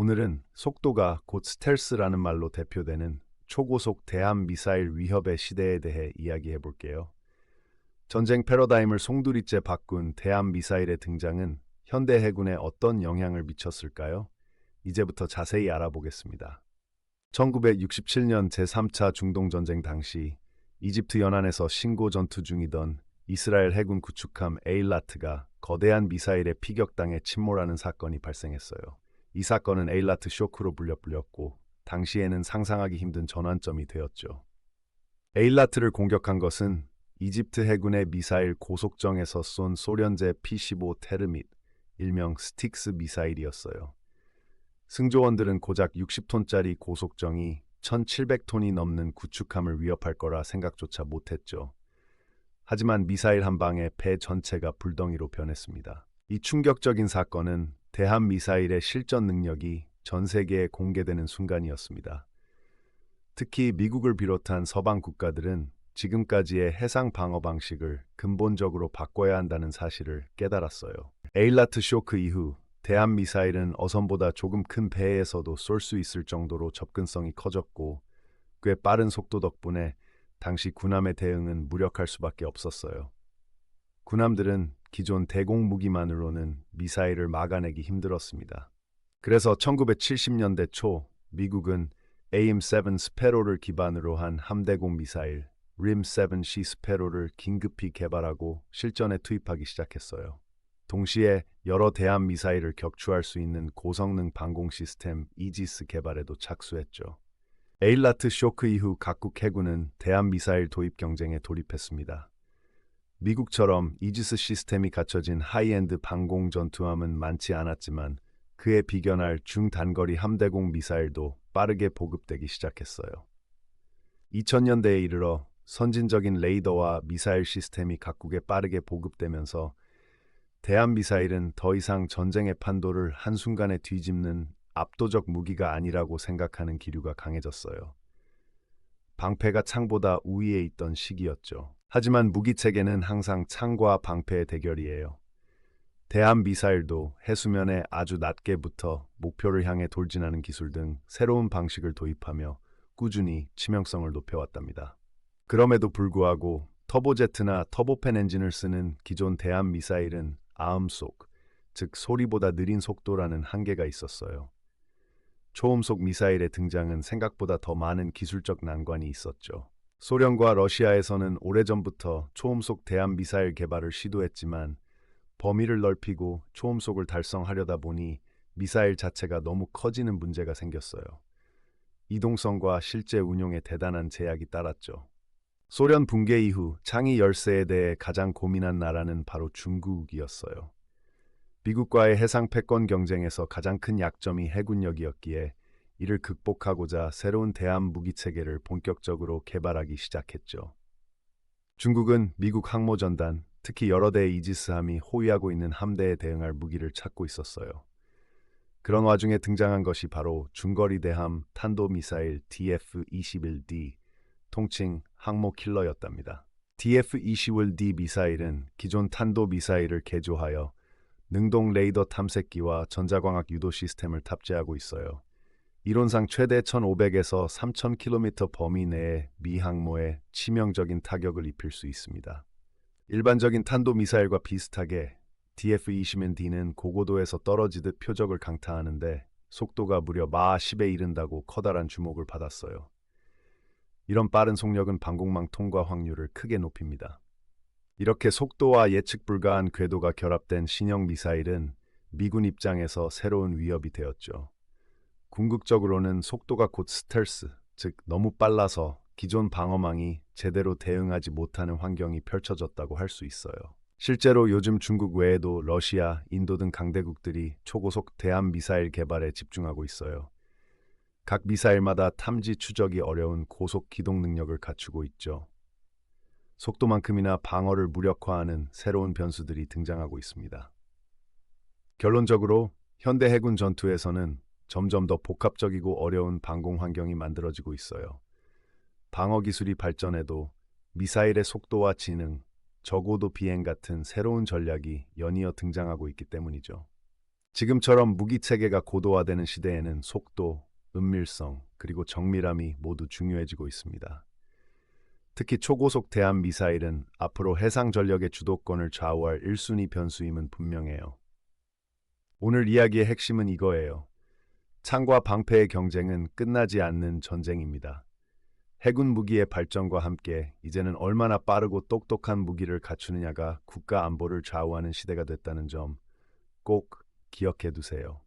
오늘은 속도가 곧 스텔스라는 말로 대표되는 초고속 대함 미사일 위협의 시대에 대해 이야기해 볼게요. 전쟁 패러다임을 송두리째 바꾼 대함 미사일의 등장은 현대 해군에 어떤 영향을 미쳤을까요? 이제부터 자세히 알아보겠습니다. 1967년 제3차 중동전쟁 당시 이집트 연안에서 신고 전투 중이던 이스라엘 해군 구축함 에일라트가 거대한 미사일에 피격당해 침몰하는 사건이 발생했어요. 이 사건은 에일라트 쇼크로 불려 불렸고 당시에는 상상하기 힘든 전환점이 되었죠. 에일라트를 공격한 것은 이집트 해군의 미사일 고속정에서 쏜 소련제 P-15 테르밋, 일명 스틱스 미사일이었어요. 승조원들은 고작 60톤짜리 고속정이 1,700톤이 넘는 구축함을 위협할 거라 생각조차 못했죠. 하지만 미사일 한 방에 배 전체가 불덩이로 변했습니다. 이 충격적인 사건은 대한 미사일의 실전 능력이 전 세계에 공개되는 순간이었습니다. 특히 미국을 비롯한 서방 국가들은 지금까지의 해상 방어 방식을 근본적으로 바꿔야 한다는 사실을 깨달았어요. 에일라트 쇼크 이후 대한 미사일은 어선보다 조금 큰 배에서도 쏠 수 있을 정도로 접근성이 커졌고 꽤 빠른 속도 덕분에 당시 군함의 대응은 무력할 수밖에 없었어요. 군함들은 기존 대공 무기만으로는 미사일을 막아내기 힘들었습니다. 그래서 1970년대 초 미국은 AIM-7 스페로를 기반으로 한 함대공 미사일 RIM-7C 스페로를 긴급히 개발하고 실전에 투입하기 시작했어요. 동시에 여러 대함 미사일을 격추할 수 있는 고성능 방공 시스템 이지스 개발에도 착수했죠. 에일라트 쇼크 이후 각국 해군은 대함 미사일 도입 경쟁에 돌입했습니다. 미국처럼 이지스 시스템이 갖춰진 하이엔드 방공 전투함은 많지 않았지만 그에 비견할 중단거리 함대공 미사일도 빠르게 보급되기 시작했어요. 2000년대에 이르러 선진적인 레이더와 미사일 시스템이 각국에 빠르게 보급되면서 대한 미사일은 더 이상 전쟁의 판도를 한순간에 뒤집는 압도적 무기가 아니라고 생각하는 기류가 강해졌어요. 방패가 창보다 우위에 있던 시기였죠. 하지만 무기 체계는 항상 창과 방패의 대결이에요. 대한 미사일도 해수면에 아주 낮게 붙어 목표를 향해 돌진하는 기술 등 새로운 방식을 도입하며 꾸준히 치명성을 높여왔답니다. 그럼에도 불구하고 터보제트나 터보팬 엔진을 쓰는 기존 대한 미사일은 아음속, 즉 소리보다 느린 속도라는 한계가 있었어요. 초음속 미사일의 등장은 생각보다 더 많은 기술적 난관이 있었죠. 소련과 러시아에서는 오래전부터 초음속 대함 미사일 개발을 시도했지만 범위를 넓히고 초음속을 달성하려다 보니 미사일 자체가 너무 커지는 문제가 생겼어요. 이동성과 실제 운용에 대단한 제약이 따랐죠. 소련 붕괴 이후 창의 열세에 대해 가장 고민한 나라는 바로 중국이었어요. 미국과의 해상 패권 경쟁에서 가장 큰 약점이 해군력이었기에 이를 극복하고자 새로운 대함 무기 체계를 본격적으로 개발하기 시작했죠. 중국은 미국 항모전단, 특히 여러 대의 이지스함이 호위하고 있는 함대에 대응할 무기를 찾고 있었어요. 그런 와중에 등장한 것이 바로 중거리 대함 탄도미사일 DF-21D, 통칭 항모 킬러였답니다. DF-21D 미사일은 기존 탄도 미사일을 개조하여 능동 레이더 탐색기와 전자광학 유도 시스템을 탑재하고 있어요. 이론상 최대 1500에서 3000km 범위 내에 미 항모에 치명적인 타격을 입힐 수 있습니다. 일반적인 탄도 미사일과 비슷하게 DF-21D는 고고도에서 떨어지듯 표적을 강타하는데 속도가 무려 마 10에 이른다고 커다란 주목을 받았어요. 이런 빠른 속력은 방공망 통과 확률을 크게 높입니다. 이렇게 속도와 예측 불가한 궤도가 결합된 신형 미사일은 미군 입장에서 새로운 위협이 되었죠. 궁극적으로는 속도가 곧 스텔스, 즉 너무 빨라서 기존 방어망이 제대로 대응하지 못하는 환경이 펼쳐졌다고 할 수 있어요. 실제로 요즘 중국 외에도 러시아, 인도 등 강대국들이 초고속 대함 미사일 개발에 집중하고 있어요. 각 미사일마다 탐지 추적이 어려운 고속 기동 능력을 갖추고 있죠. 속도만큼이나 방어를 무력화하는 새로운 변수들이 등장하고 있습니다. 결론적으로 현대 해군 전투에서는 점점 더 복합적이고 어려운 방공 환경이 만들어지고 있어요. 방어 기술이 발전해도 미사일의 속도와 지능, 저고도 비행 같은 새로운 전략이 연이어 등장하고 있기 때문이죠. 지금처럼 무기 체계가 고도화되는 시대에는 속도, 은밀성, 그리고 정밀함이 모두 중요해지고 있습니다. 특히 초고속 대함 미사일은 앞으로 해상 전력의 주도권을 좌우할 1순위 변수임은 분명해요. 오늘 이야기의 핵심은 이거예요. 창과 방패의 경쟁은 끝나지 않는 전쟁입니다. 해군 무기의 발전과 함께 이제는 얼마나 빠르고 똑똑한 무기를 갖추느냐가 국가 안보를 좌우하는 시대가 됐다는 점 꼭 기억해 두세요.